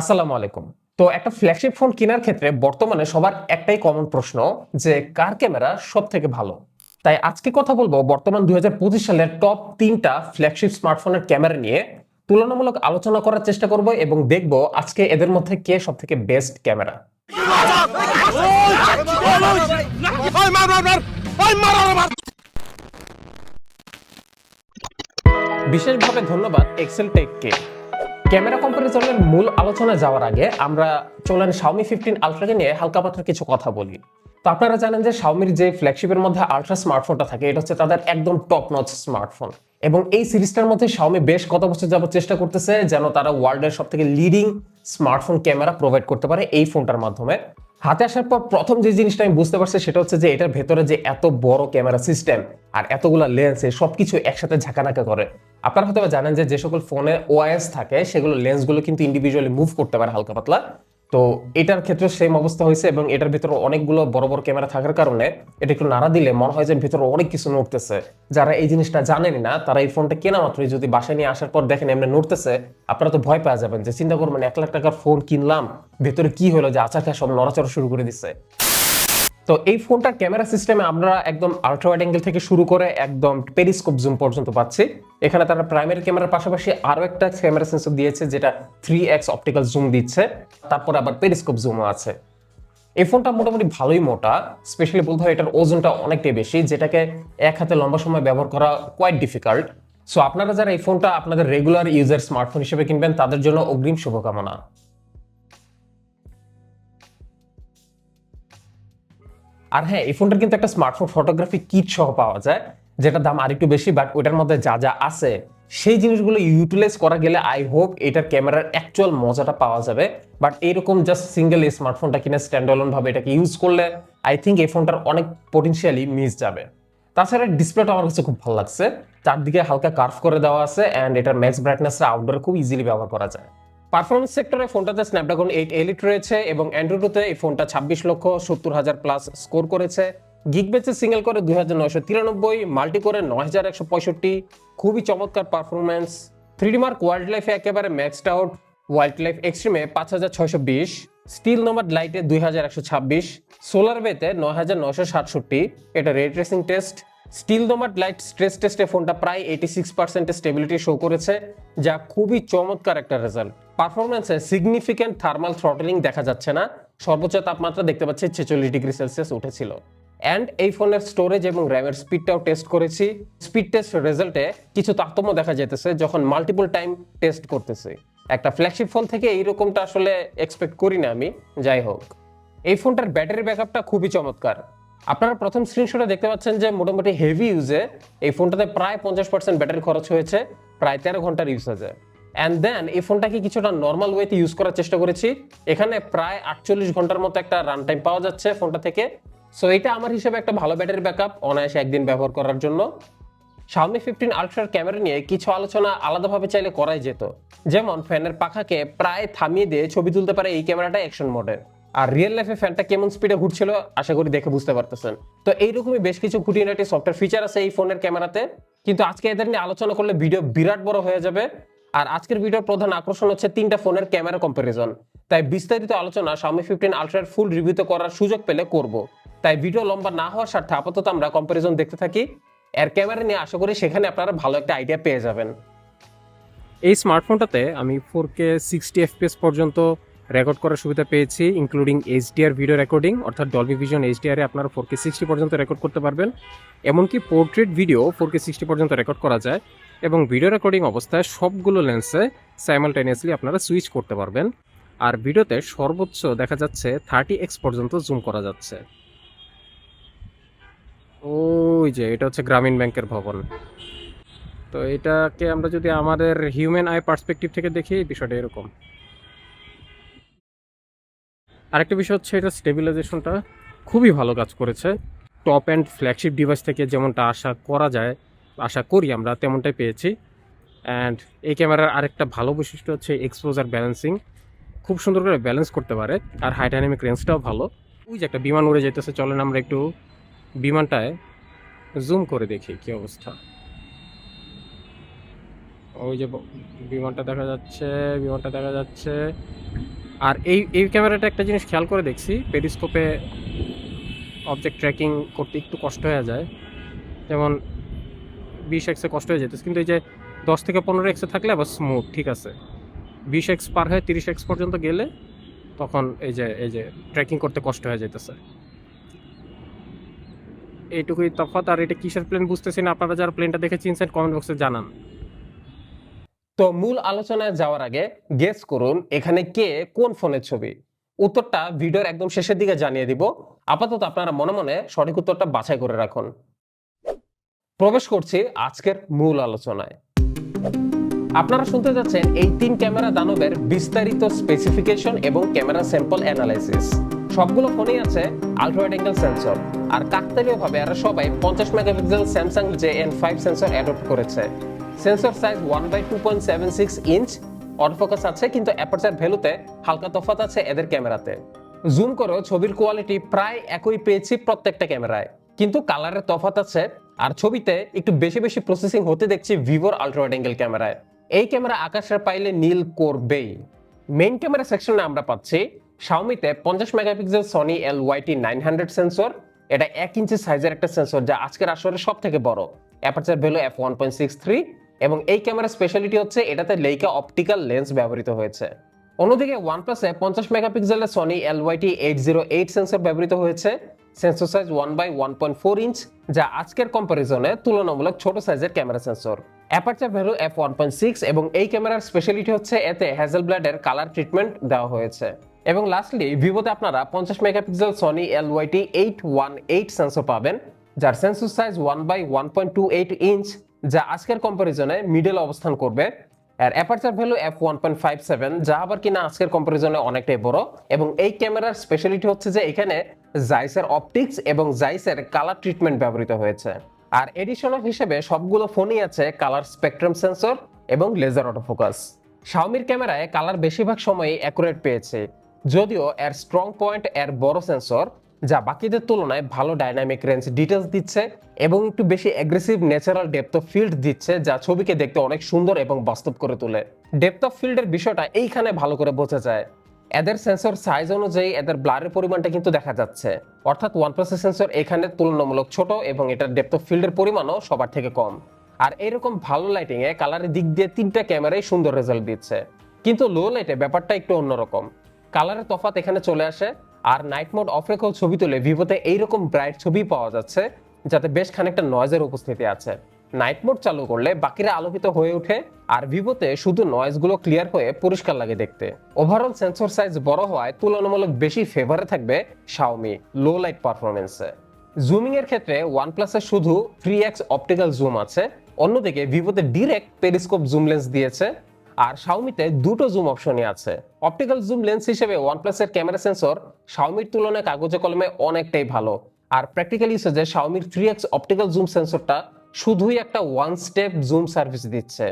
আসসালামু আলাইকুম। তো একটা ফ্ল্যাগশিপ ফোন কেনার ক্ষেত্রে বর্তমানে সবার একটাই কমন প্রশ্ন যে কার ক্যামেরা সব থেকে ভালো? তাই আজকে কথা বলব বর্তমান দুই সালের টপ তিনটা ফ্ল্যাগশিপ স্মার্টফোনের ক্যামেরা নিয়ে। তুলনামূলক আলোচনা করার চেষ্টা করব এবং দেখব আজকে এদের মধ্যে কে সব থেকে বেস্ট ক্যামেরা বিশেষভাবে ধন্যবাদ এক্সেল টেককে ক্যামেরা কম্পারিজনের মূল আলোচনা যাওয়ার আগে আমরা চলেন শাওমি ফিফটিন আলট্রাকে নিয়ে হালকা পাতলা কিছু কথা বলি। তো আপনারা জানেন যে শাওমির যে ফ্ল্যাগশিপের মধ্যে আলট্রা স্মার্টফোনটা থাকে, এটা হচ্ছে তাদের একদম টপ নচ স্মার্টফোন এবং এই সিরিজটার মধ্যে শাওমি বেশ কত বছর যাবত চেষ্টা করতেছে যেন তারা ওয়ার্ল্ডের সব থেকে লিডিং স্মার্টফোন ক্যামেরা প্রোভাইড করতে পারে এই ফোনটার মাধ্যমে। হাতে আসার পর প্রথম যে জিনিসটা আমি বুঝতে পারছি সেটা হচ্ছে যে এটার ভেতরে যে এত বড় ক্যামেরা সিস্টেম আর এতগুলো লেন্স সব কিছু একসাথে ঝাঁকানাকা করে। আপনারা হয়তো জানেন যে যে সকল ফোনে ওআইএস থাকে, সেগুলো লেন্সগুলো কিন্তু ইন্ডিভিজুয়ালি মুভ করতে পারে হালকা পাতলা। তো এটার ক্ষেত্রে সেম অবস্থা হয়েছে এবং এটার ভিতরে অনেকগুলো বড় বড় ক্যামেরা থাকার কারণে এটা একটু নাড়া দিলে মনে হয় যে ভিতরে অনেক কিছু নড়তেছে। যারা এই জিনিসটা জানেন না, তারা এই ফোনটা কেনা মাত্রই যদি বাসায় নিয়ে আসার পর দেখেন এমনি নড়তেছে, আপনারা তো ভয় পাওয়া যাবেন যে চিন্তা করবেন, এক লাখ টাকার ফোন কিনলাম, ভেতরে কি হলো যে আচার খায় সব নড়াচড়া শুরু করে দিচ্ছে তো এই ফোনটার ক্যামেরা সিস্টেমে আমরা একদম আল্ট্রা ওয়াইড অ্যাঙ্গেল থেকে শুরু করে একদম পেরিস্কোপ জুম পর্যন্ত পাচ্ছি। এখানে তারা প্রাইমারি ক্যামেরার পাশাপাশি আরও একটা ক্যামেরা সেন্সর দিয়েছে, যেটা থ্রি এক্স অপটিক্যাল জুম দিচ্ছে। তারপর আবার পেরিস্কোপ জুমও আছে। এই ফোনটা মোটামুটি ভালোই মোটা স্পেশালি বলতে হয় এটার ওজনটা অনেকটাই বেশি, যেটাকে এক হাতে লম্বা সময় ব্যবহার করা কোয়াইট ডিফিকাল্ট সো আপনারা যারা এই ফোনটা আপনাদের রেগুলার ইউজার স্মার্টফোন হিসেবে কিনবেন, তাদের জন্য অগ্রিম শুভকামনা। আর হ্যাঁ এই ফোনটার কিন্তু একটা স্মার্টফোন ফটোগ্রাফি কিট সহ পাওয়া যায় যেটা দাম আরেকটু বেশি বাট ওইটার মধ্যে যা যা আছে, সেই জিনিসগুলো ইউটিলাইজ করা গেলে আই হোপ এটার ক্যামেরার অ্যাকচুয়াল মজাটা পাওয়া যাবে। বাট এইরকম জাস্ট সিঙ্গেল এই স্মার্টফোনটা কিনে স্ট্যান্ড ভাবে এটাকে ইউজ করলে আই থিঙ্ক এই ফোনটার অনেক পটেন্সিয়ালি মিস যাবে। তাছাড়া ডিসপ্লেটা আমার কাছে খুব ভালো লাগছে। চারদিকে হালকা কার্ভ করে দেওয়া আছে অ্যান্ড এটার ম্যাক্স ব্রাইটনেসটা আউটডোর খুব ইজিলি ব্যবহার করা যায়। পারফরমেন্স সেক্টরে ফোনটাতে স্ন্যাপড্রাগন এইট এলিট রয়েছে এবং অ্যান্ড্রয়েডতে এই ফোনটা ছাব্বিশ লক্ষ সত্তর হাজার প্লাস স্কোর করেছে। গিগ বেচে সিঙ্গেল করে দুই হাজার নয়শো তিরানব্বই মাল্টি করে নয় হাজার একশো পঁয়ষট্টি। খুবই চমৎকার পারফরমেন্স থ্রিডি মার্ক ওয়াইল্ড লাইফে একেবারে ম্যাক্সড আউট ওয়াইল্ড লাইফ এক্সট্রিমে পাঁচ হাজার ছয়শো বিশ। স্টিল নোমাড লাইটে দুই হাজার একশো ছাব্বিশ। সোলার বেতে নয় হাজার নয়শো সাতষট্টি। এটা ray tracing test steel nomad light stress টেস্টে ফোনটা প্রায় এইটি সিক্স পার্সেন্টের স্টেবিলিটি শো করেছে, যা খুবই চমৎকার একটা রেজাল্ট পারফরমেন্সে সিগনিফিক্যান্ট থার্মাল থ্রটলিং দেখা যাচ্ছে না, সর্বোচ্চ তাপমাত্রা দেখতে পাচ্ছি ছেচল্লিশ ডিগ্রি সেলসিয়াস উঠেছিল। অ্যান্ড এই ফোনের স্টোরেজ এবং র্যামের স্পিডটাও টেস্ট করেছি। স্পিড টেস্ট রেজাল্টে কিছু তারতম্য দেখা যেতেছে যখন মাল্টিপল টাইম টেস্ট করতেছি। একটা ফ্ল্যাগশিপ ফোন থেকে এইরকমটা আসলে এক্সপেক্ট করি না আমি, যাই হোক। এই ফোনটার ব্যাটারি ব্যাকআপটা খুবই চমৎকার। আপনারা প্রথম স্ক্রিনশটে দেখতে পাচ্ছেন যে মোটামুটি হেভি ইউজে এই ফোনটাতে প্রায় পঞ্চাশ পার্সেন্ট ব্যাটারি খরচ হয়েছে, প্রায় তেরো ঘণ্টার ইউসেজে অ্যান্ড দেন এই ফোনটাকে কিছুটা নর্মাল ওয়েতে ইউজ করার চেষ্টা করেছি। এখানে প্রায় আটচল্লিশ ঘণ্টার মতো একটা রান টাইম পাওয়া যাচ্ছে ফোনটা থেকে। সো এটা আমার হিসেবে একটা ভালো ব্যাটারি ব্যাকআপ অনায়াসে একদিন ব্যবহার করার জন্য। সামনে ফিফটিন আলট্রার ক্যামেরা নিয়ে কিছু আলোচনা আলাদাভাবে চাইলে করাই যেত। যেমন ফ্যানের পাখাকে প্রায় থামিয়ে দিয়ে ছবি তুলতে পারে এই ক্যামেরাটা অ্যাকশন মোডে আর রিয়েল লাইফে ফ্যানটা কেমন স্পিডে ঘুরছিল, আশা করি দেখে বুঝতে পারতেছেন। তো এইরকমই বেশ কিছু খুঁটিনাটি সফটওয়্যার ফিচার আছে এই ফোনের ক্যামেরাতে। কিন্তু আজকে এদের নিয়ে আলোচনা করলে ভিডিও বিরাট বড় হয়ে যাবে। আর আজকের ভিডিওর প্রধান আকর্ষণ হচ্ছে তিনটা ফোনের ক্যামেরা কম্পারিজন তাই বিস্তারিত আলোচনা Xiaomi ফিফটিন আলট্রার ফুল রিভিউতে করার সুযোগ পেলে করব। তাই ভিডিও লম্বা না হওয়ার স্বার্থে আপাতত আমরা কম্পারিজন দেখতে থাকি। এর ক্যামেরা নিয়ে আশা করি সেখানে আপনারা ভালো একটা আইডিয়া পেয়ে যাবেন। এই স্মার্টফোনটাতে আমি ফোর কে সিক্সটি এফপিএস পর্যন্ত রেকর্ড করার সুবিধা পেয়েছি ইনক্লুডিং এইচডিআর ভিডিও রেকর্ডিং অর্থাৎ ডলবি ভিশন এইচডিআরে আপনারা ফোর কে সিক্সটি পর্যন্ত রেকর্ড করতে পারবেন, এমনকি portrait video four K sixty পর্যন্ত রেকর্ড করা যায়, এবং ভিডিও রেকর্ডিং অবস্থায় সবগুলো লেন্সে সাইমালটেনিয়াসলি আপনারা সুইচ করতে পারবেন, আর ভিডিওতে সর্বোচ্চ দেখা যাচ্ছে থার্টি এক্স পর্যন্ত জুম করা যাচ্ছে। ওই যে, এটা হচ্ছে গ্রামীণ ব্যাংকের ভবন। তো এটাকে আমরা যদি আমাদের হিউম্যান আই পার্সপেক্টিভ থেকে দেখি বিষয়টা এরকম। আরেকটা বিষয় হচ্ছে এটা স্টেবিলাইজেশনটা খুবই ভালো কাজ করেছে। টপ অ্যান্ড ফ্ল্যাগশিপ ডিভাইস থেকে যেমনটা আশা করা যায়, আশা করি আমরা তেমনটাই পেয়েছি। অ্যান্ড এই ক্যামেরার আরেকটা ভালো বৈশিষ্ট্য হচ্ছে এক্সপোজার ব্যালেন্সিং খুব সুন্দর করে ব্যালেন্স করতে পারে, আর হাই ডাইনামিক রেঞ্জটাও ভালো। ওই যে একটা বিমান উড়ে যেতেছে চলেন আমরা একটু বিমানটায় জুম করে দেখি কি অবস্থা। ওই যে বিমানটা দেখা যাচ্ছে, বিমানটা দেখা যাচ্ছে। আর এই এই ক্যামেরাটা একটা জিনিস খেয়াল করে দেখছি, পেরিস্কোপে অবজেক্ট ট্র্যাকিং করতে একটু কষ্ট হয়ে যায়। যেমন বিশ এক্সে কষ্ট হয়ে যেতেছে, কিন্তু এই যে দশ থেকে পনেরো এক্সে থাকলে আবার স্মুথ ঠিক আছে। বিশ এক্স পার হয়ে তিরিশ এক্স পর্যন্ত গেলে তখন এই যে এই যে ট্রেকিং করতে কষ্ট হয়ে যেতেছে। এইটুকুই তফাৎ, আর এটা কিসের প্লেন বুঝতেছি না, আপনারা যারা প্লেনটা দেখে চিনছেন কমেন্ট বক্সে জানান। তো মূল আলোচনায় যাওয়ার আগে গেস করুন এখানে কে কোন ফোনের ছবি? উত্তরটা ভিডিওর একদম শেষের দিকে জানিয়ে দিব। আপাতত আপনারা মনে মনে সঠিক উত্তরটা বাছাই করে রাখুন। প্রবেশ করছি আজকের মূল আলোচনায়। আপনারা শুনতে যাচ্ছেন এই তিন ক্যামেরা দানবের বিস্তারিত স্পেসিফিকেশন এবং ক্যামেরা স্যাম্পল অ্যানালাইসিস সবগুলো ফোনেই আছে আলট্রাওয়াইড অ্যাঙ্গেল সেন্সর আর কাকতালীয় ভাবে এরা সবাই পঞ্চাশ megapixel Samsung J N five sensor adopt করেছে। Sensor size one by two point seven six inch autofocus আছে, কিন্তু অ্যাপারচার ভ্যালুতে হালকা তফাৎ আছে এদের ক্যামেরাতে। জুম করেও ছবির কোয়ালিটি প্রায় একই পেয়েছি প্রত্যেকটা ক্যামেরায়। কিন্তু কালারের তফাৎ আছে, আর ছবিতে একটু বেশি বেশি প্রসেসিং হতে দেখছি ভিভোর আলট্রাওয়াইড অ্যাঙ্গেল ক্যামেরায়। এই ক্যামেরা আকাশের পাইলে নীল করবেই। মেইন ক্যামেরা সেকশনে আমরা পাচ্ছি শাওমিতে পঞ্চাশ megapixel Sony L YT nine hundred sensor এটা এক ইঞ্চি সাইজের একটা সেন্সর যা আজকের আসরে সব থেকে বড়। Aperture value F one point six three এবং এই ক্যামেরার স্পেশালিটি হচ্ছে এটাতে লেইকা অপটিক্যাল লেন্স ব্যবহৃত হয়েছে। অন্যদিকে ওয়ানপ্লাসে পঞ্চাশ মেগাপিক্সেলের Sony L YT eight zero eight sensor ব্যবহৃত হয়েছে। Sensor size one by one point four inch যা আজকের কম্পারিজনে তুলনামূলক ছোট সাইজের camera sensor aperture value F one point six এবং এই ক্যামেরার স্পেশালিটি হচ্ছে এতে হ্যাজেল ব্লাডের কালার ট্রিটমেন্ট দেওয়া হয়েছে। এবং লাস্টলি ভিভোতে আপনারা পঞ্চাশ megapixel Sony L YT eight one eight sensor পাবেন, যার sensor size one by one point two eight inch যা আজকের কম্পারিজনে মিডল অবস্থান করবে, আর aperture value F one point five seven যা আবার কিনা আজকের কম্পারিজনে অনেকটাই বড়। এবং এই ক্যামেরার স্পেশালিটি হচ্ছে যে এখানে জাইসের অপটিক্স এবং জাইসের কালার ট্রিটমেন্ট ব্যবহৃত হয়েছে। আর এডিশনাল হিসেবে সবগুলো ফোনই আছে কালার স্পেকট্রাম সেন্সর এবং লেজার অটোফোকাস শাওমির ক্যামেরায় কালার বেশিরভাগ সময়ই অ্যাকুরেট পেয়েছে। যদিও এর স্ট্রং পয়েন্ট এর বড় সেন্সর যা বাকিদের তুলনায় ভালো ডাইনামিক রেঞ্জ ডিটেলস দিচ্ছে এবং একটু বেশি aggressive natural depth of field দিচ্ছে, যা ছবিকে দেখতে অনেক সুন্দর এবং বাস্তব করে তোলে। ডেপথ অফ ফিল্ডের বিষয়টা এইখানে ভালো করে বোঝা যায়। এদের সেন্সর সাইজ অনুযায়ী এদের ব্লারের পরিমাণটা কিন্তু দেখা যাচ্ছে। অর্থাৎ ওয়ানপ্লাসের সেন্সর এখানে তুলনামূলক ছোট এবং এটার ডেপথ অফ ফিল্ডের পরিমাণও সবার থেকে কম। আর এরকম ভালো লাইটিং এ কালারের দিক দিয়ে তিনটা ক্যামেরাই সুন্দর রেজাল্ট দিচ্ছে। কিন্তু লো লাইটে ব্যাপারটা একটু অন্যরকম। কালারের তফাৎ এখানে চলে আসে। আর নাইট মোড অফ রেখেও ছবি তুলে ভিভোতে এইরকম ব্রাইট ছবি পাওয়া যাচ্ছে, যাতে বেশ খানিকটা নয়েজের উপস্থিতি আছে। নাইট মোড চালু করলে বাকিরা আলোকিত হয়ে ওঠে, আর ভিভোতে শুধু নয়েজগুলো ক্লিয়ার হয়ে পরিষ্কার লাগে দেখতে। ওভারঅল সেন্সর সাইজ বড় হওয়ায় তুলনামূলক বেশি ফেভারে থাকবে শাওমি লো লাইট পারফরমেন্সে জুমিং এর ক্ষেত্রে ওয়ানপ্লাসে শুধু থ্রি এক্স অপটিক্যাল জুম আছে, অন্যদিকে ভিভোতে ডিরেক্ট পেরিস্কোপ জুম লেন্স দিয়েছে আর শাওমিতে দুটো জুম অপশনই আছে। অপটিক্যাল জুম লেন্স হিসেবে ওয়ানপ্লাসের ক্যামেরা সেন্সর শাওমির তুলনায় কাগজে কলমে অনেকটাই ভালো। আর প্র্যাকটিক্যাল ইউসেজে শাওমির থ্রি এক্স অপটিক্যাল জুম সেন্সরটা শুধুই একটা ওয়ান স্টেপ জুম সার্ভিস দিচ্ছে।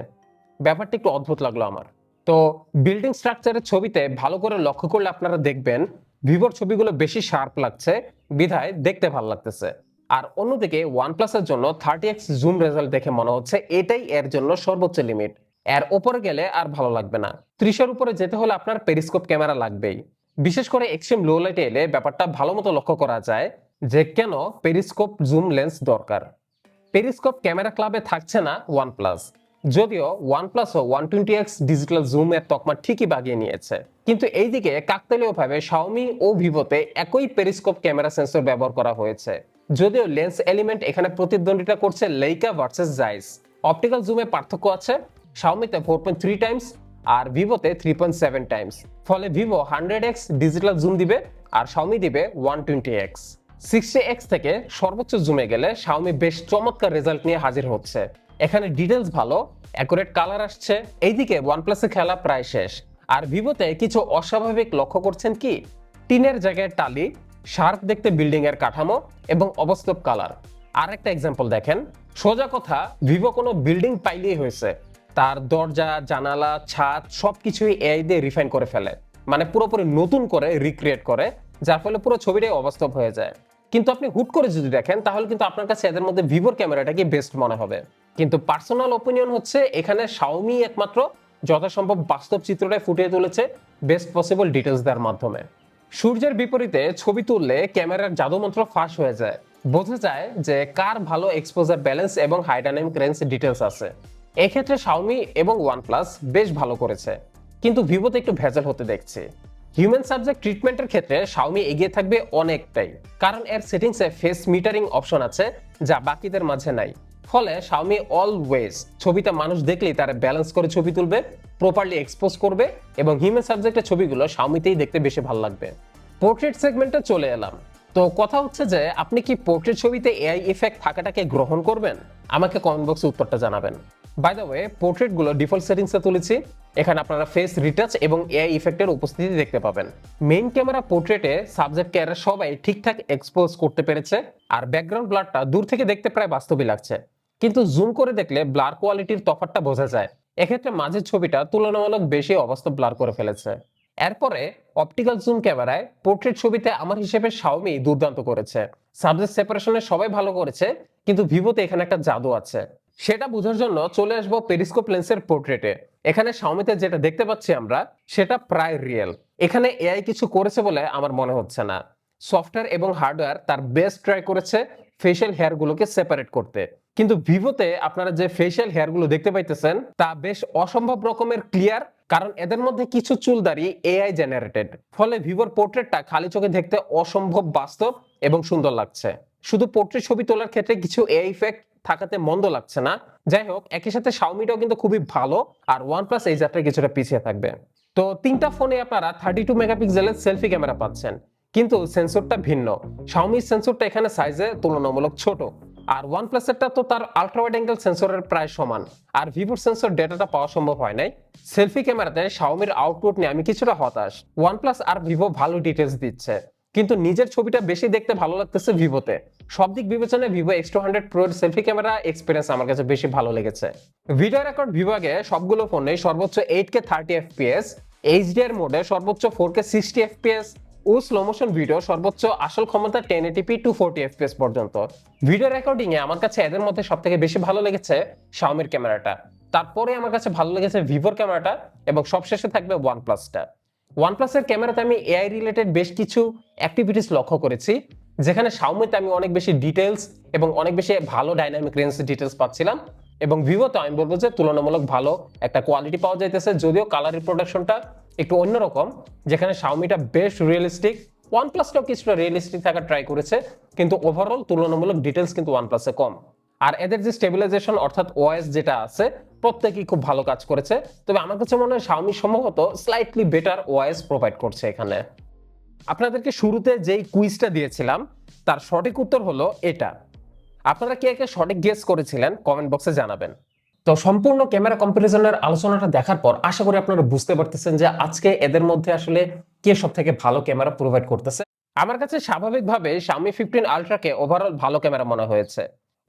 ব্যাপারটা একটু অদ্ভুত লাগল আমার। তো বিল্ডিং স্ট্রাকচারের ছবিতে ভালো করে লক্ষ্য করলে আপনারা দেখবেন ভিভোর ছবিগুলো বেশি শার্প লাগছে, বিধায় দেখতে ভালো লাগতেছে। আর অন্যদিকে ওয়ানপ্লাসের জন্য থার্টি এক্স জুম রেজাল্ট দেখে মনে হচ্ছে, এটাই এর জন্য সর্বোচ্চ লিমিট এর ওপরে গেলে আর ভালো লাগবে না। ত্রিশের উপরে যেতে হলে আপনার পেরিস্কোপ ক্যামেরা লাগবেই। বিশেষ করে এক্সট্রিম লো লাইটে এলে ব্যাপারটা ভালো মতো লক্ষ্য করা যায় যে কেন পেরিস্কোপ জুম লেন্স দরকার। পেরিস্কোপ ক্যামেরা ক্লাবে থাকছে না ওয়ানপ্লাস যদিও ওয়ানপ্লাস ও ওয়ান টোয়েন্টি এক্স ডিজিটাল জুমের তকমা ঠিকই বাগিয়ে নিয়েছে। কিন্তু এইদিকে কাকতালীয়ভাবে শাওমি ও ভিভোতে একই পেরিস্কোপ ক্যামেরা সেন্সর ব্যবহার করা হয়েছে। যদিও লেন্স এলিমেন্ট এখানে প্রতিদ্বন্দ্বিতা করছে লেইকা ভার্সেস জাইস অপটিক্যাল জুমে পার্থক্য আছে শাওমিতে ফোর পয়েন্ট থ্রি টাইমস আর ভিভোতে থ্রি পয়েন্ট সেভেন টাইমস ফলে Vivo hundred X digital zoom দিবে আর শাওমি দিবে one twenty X sixty X থেকে সর্বোচ্চ জুমে গেলে শাওমি বেশ চমৎকার রেজাল্ট নিয়ে হাজির হচ্ছে। এখানে ডিটেলস ভালো অ্যাকুরেট কালার আসছে, এইদিকে ওয়ানপ্লাসের খেলা প্রায় শেষ। আর ভিভোতে কিছু অস্বাভাবিক লক্ষ্য করছেন কি? টিনের জায়গায় টালি, শার্প দেখতে বিল্ডিং এর কাঠামো এবং অবাস্তব কালার আর একটা এক্সাম্পল দেখেন। সোজা কথা ভিভো কোনো বিল্ডিং পাইলেই হয়েছে। তার দরজা, জানালা, ছাদ সবকিছুই এআই দিয়ে রিফাইন করে ফেলে। মানে পুরোপুরি নতুন করে রিক্রিয়েট করে, যার ফলে পুরো ছবিটাই অবাস্তব হয়ে যায়। কিন্তু আপনি হুট করে যদি দেখেন, তাহলে কিন্তু আপনার কাছে এদের মধ্যে ভিভোর ক্যামেরাটাকে বেস্ট মনে হবে? কিন্তু পার্সোনাল ওপিনিয়ন হচ্ছে, এখানে শাওমি একমাত্র যথাসম্ভব বাস্তব চিত্রটাই ফুটিয়ে তুলেছে বেস্ট পসিবল ডিটেলস দেওয়ার মাধ্যমে। সূর্যের বিপরীতে ছবি তুললে ক্যামেরার জাদুমন্ত্র ফাঁস হয়ে যায়। বোঝা যায় যে কার ভালো এক্সপোজার ব্যালেন্স এবং হাইডাইনামিক রেঞ্জ ডিটেলস আছে। এক্ষেত্রে শাওমি এবং ওয়ানপ্লাস বেশ ভালো করেছে, কিন্তু ভিভোতে একটু ভেজাল হতে দেখছি। হিউম্যান সাবজেক্ট ট্রিটমেন্টের ক্ষেত্রে শাওমি এগিয়ে থাকবে অনেকটাই, কারণ এর সেটিংসে ফেস মিটারিং অপশন আছে যা বাকিদের মাঝে নাই। ফলে শাওমি অলওয়েজ ছবিতে মানুষ দেখলেই তারা ব্যালেন্স করে ছবি তুলবে প্রপারলি এক্সপোজ করবে এবং হিউম্যান সাবজেক্টের ছবিগুলো শাওমিতেই দেখতে বেশি ভালো লাগবে। পোর্ট্রেট সেগমেন্টে চলে এলাম। তো কথা হচ্ছে যে, আপনি কি পোর্ট্রেট ছবিতে এআই ইফেক্ট থাকাটাকে গ্রহণ করবেন? আমাকে কমেন্ট বক্সে উত্তরটা জানাবেন। বাই দ্য ওয়ে পোর্ট্রেটগুলো ডিফল্ট সেটিংসে তুলেছি। এখানে আপনারা ফেস রিটাচ এবং এআই ইফেক্টের উপস্থিতি দেখতে পাবেন। মেইন ক্যামেরা পোর্ট্রেটে সাবজেক্ট ক্যারা সবাই ঠিকঠাক এক্সপোজ করতে পেরেছে আর ব্যাকগ্রাউন্ড ব্লারটা দূর থেকে দেখতে প্রায় বাস্তবই লাগছে। কিন্তু জুম করে দেখলে ব্লার কোয়ালিটির তফাৎটা বোঝা যায়। এক্ষেত্রে মাঝের ছবিটা তুলনামূলক বেশি অবাস্তব ব্লার করে ফেলেছে। এরপরে অপটিক্যাল জুম ক্যামেরায় পোর্ট্রেট ছবিতে আমার হিসেবে শাওমি দুর্দান্ত করেছে। সাবজেক্ট সেপারেশনে সবাই ভালো করেছে, কিন্তু ভিভোতে এখানে একটা জাদু আছে। সেটা বোঝার জন্য চলে আসব পেরিস্কোপ লেন্সের পোর্ট্রেটে। এখানে শাওমিতে যেটা দেখতে পাচ্ছি আমরা, সেটা প্রায় রিয়েল এখানে এআই কিছু করেছে বলে আমার মনে হচ্ছে না। সফটওয়্যার এবং হার্ডওয়্যার তার বেস্ট ট্রাই করেছে ফেশিয়াল হেয়ারগুলোকে সেপারেট করতে। কিন্তু ভিভোতে আপনারা যে ফেশিয়াল হেয়ারগুলো দেখতে পাইতেছেন, তা বেশ অসম্ভব রকমের ক্লিয়ার কারণ এদের মধ্যে কিছু চুলদারি এআই জেনারেটেড ফলে ভিভোর পোর্ট্রেটটা খালি চোখে দেখতে অসম্ভব বাস্তব এবং সুন্দর লাগছে। শুধু পোর্ট্রেট ছবি তোলার ক্ষেত্রে কিছু এআই ইফেক্ট থাকাতে মন্দ লাগছে না। যাই হোক, একই সাথে শাওমিটাও কিন্তু খুবই ভালো আর ওয়ানপ্লাস এই যাত্রায় কিছুটা পিছিয়ে থাকবে। তো তিনটা ফোনে আপনারা থার্টি টু মেগাপিক্সেলের সেলফি ক্যামেরা পাচ্ছেন। কিন্তু সেন্সরটা ভিন্ন। শাওমির সেন্সরটা এখানে সাইজে তুলনামূলক ছোট। আর ওয়ান প্লাসেরটা তো তার আলট্রা ওয়াইড অ্যাঙ্গেল সেন্সরের প্রায় সমান। আর ভিভোর সেন্সর ডেটাটা পাওয়া সম্ভব হয় নাই। সেলফি ক্যামেরাতে শাওমির আউটপুট নিয়ে আমি কিছুটা হতাশ। ওয়ান প্লাস আর ভিভো ভালো ডিটেলস দিচ্ছে। কিন্তু নিজের ছবিটা বেশি দেখতে ভালো লাগতেছে ভিভোতে। সব দিক বিবেচনায় ভিভো এক্স টু হান্ড্রেড প্রোর সেলফি ক্যামেরা এক্সপিরিয়েন্স আমার কাছে বেশি ভালো লেগেছে। ভিডিও রেকর্ড বিভাগে সবগুলো ফোনে সর্বোচ্চ eight K thirty FPS HDR মোডে সর্বোচ্চ ফোর কে সিক্সটি এফপিএস ও স্লো মোশন ভিডিও সর্বোচ্চ আসল ক্ষমতা ten eighty p two forty FPS পর্যন্ত। ভিডিও রেকর্ডিং এ আমার কাছে এদের মধ্যে সব থেকে বেশি ভালো লেগেছে শাওমির ক্যামেরাটা তারপরে আমার কাছে ভালো লেগেছে ভিভোর ক্যামেরাটা এবং সবশেষে থাকবে ওয়ান প্লাসটা ওয়ানপ্লাসের ক্যামেরাতে আমি এআই রিলেটেড বেশ কিছু অ্যাক্টিভিটিস লক্ষ্য করেছি, যেখানে শাওমিতে আমি অনেক বেশি ডিটেলস এবং অনেক বেশি ভালো ডাইনামিক রেঞ্জ ডিটেলস পাচ্ছিলাম এবং ভিভোতে আমি বলব যে তুলনামূলক ভালো একটা কোয়ালিটি পাওয়া যাইতেছে, যদিও কালার রিপ্রোডাকশনটা একটু অন্যরকম, যেখানে শাওমিটা বেশ রিয়েলিস্টিক ওয়ানপ্লাসটাও কিছুটা রিয়েলিস্টিক থাকার ট্রাই করেছে, কিন্তু ওভারঅল তুলনামূলক ডিটেলস কিন্তু ওয়ানপ্লাসে কম। আর এদের যে স্টেবিলাইজেশন অর্থাৎ ওএস যেটা আছে, প্রত্যেকেই খুব ভালো কাজ করেছে। তবে আমার কাছে মনে হয় শাওমি সম্ভবত স্লাইটলি বেটার ওএস প্রোভাইড করছে এখানে। আপনাদেরকে শুরুতে যেই কুইজটা দিয়েছিলাম, তার সঠিক উত্তর হলো এটা। আপনারা কে কে সঠিক গেস করেছিলেন কমেন্ট বক্সে জানাবেন। তো সম্পূর্ণ ক্যামেরা কম্পারিজনের আলোচনাটা দেখার পর আশা করি আপনারা বুঝতে পারতেছেন যে আজকে এদের মধ্যে আসলে কে সব থেকে ভালো ক্যামেরা প্রোভাইড করতেছে। আমার কাছে স্বাভাবিকভাবে Xiaomi ফিফটিন আলট্রাকে ওভারঅল ভালো ক্যামেরা মনে হয়েছে।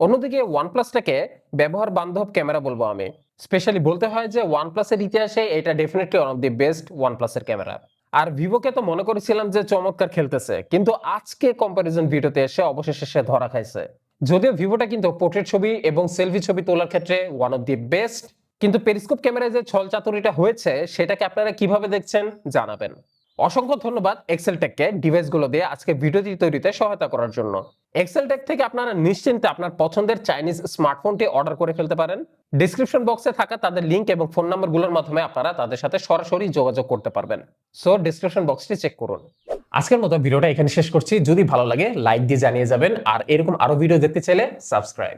অন্যদিকে ওয়ানপ্লাসটাকে ব্যবহার বান্ধব ক্যামেরা বলব আমি। স্পেশালি বলতে হয় যে ওয়ানপ্লাসের ইতিহাসে এটা definitely one of the best ওয়ানপ্লাসের camera. আর ভিভোকে তো মনে করেছিলাম যে চমৎকার খেলতেছে, কিন্তু আজকে কম্পারিজন ভিডিওতে এসে অবশেষে সে ধরা খাইছে। যদিও ভিভোটা কিন্তু পোর্ট্রেট ছবি এবং সেলফি ছবি তোলার ক্ষেত্রে ওয়ান অফ দি বেস্ট কিন্তু পেরিস্কোপ ক্যামেরায় যে ছল চাতুরিটা হয়েছে, সেটাকে আপনারা কীভাবে দেখছেন জানাবেন। অসংখ্য ধন্যবাদ এক্সেল টেককে ডিভাইসগুলো দিয়ে আজকে ভিডিওটি তৈরিতে সহায়তা করার জন্য। এক্সেল টেক থেকে আপনারা নিশ্চিন্তে আপনার পছন্দের চাইনিজ স্মার্টফোনটি অর্ডার করে ফেলতে পারেন। ডিসক্রিপশন বক্সে থাকা তাদের লিংক এবং ফোন নাম্বারগুলোর মাধ্যমে আপনারা তাদের সাথে সরাসরি যোগাযোগ করতে পারবেন। সো ডিসক্রিপশন বক্সটি চেক করুন। আজকের মতো ভিডিওটা এখানে শেষ করছি। যদি ভালো লাগে লাইক দিয়ে জানিয়ে যাবেন। আর এরকম আরও ভিডিও দেখতে চাইলে সাবস্ক্রাইব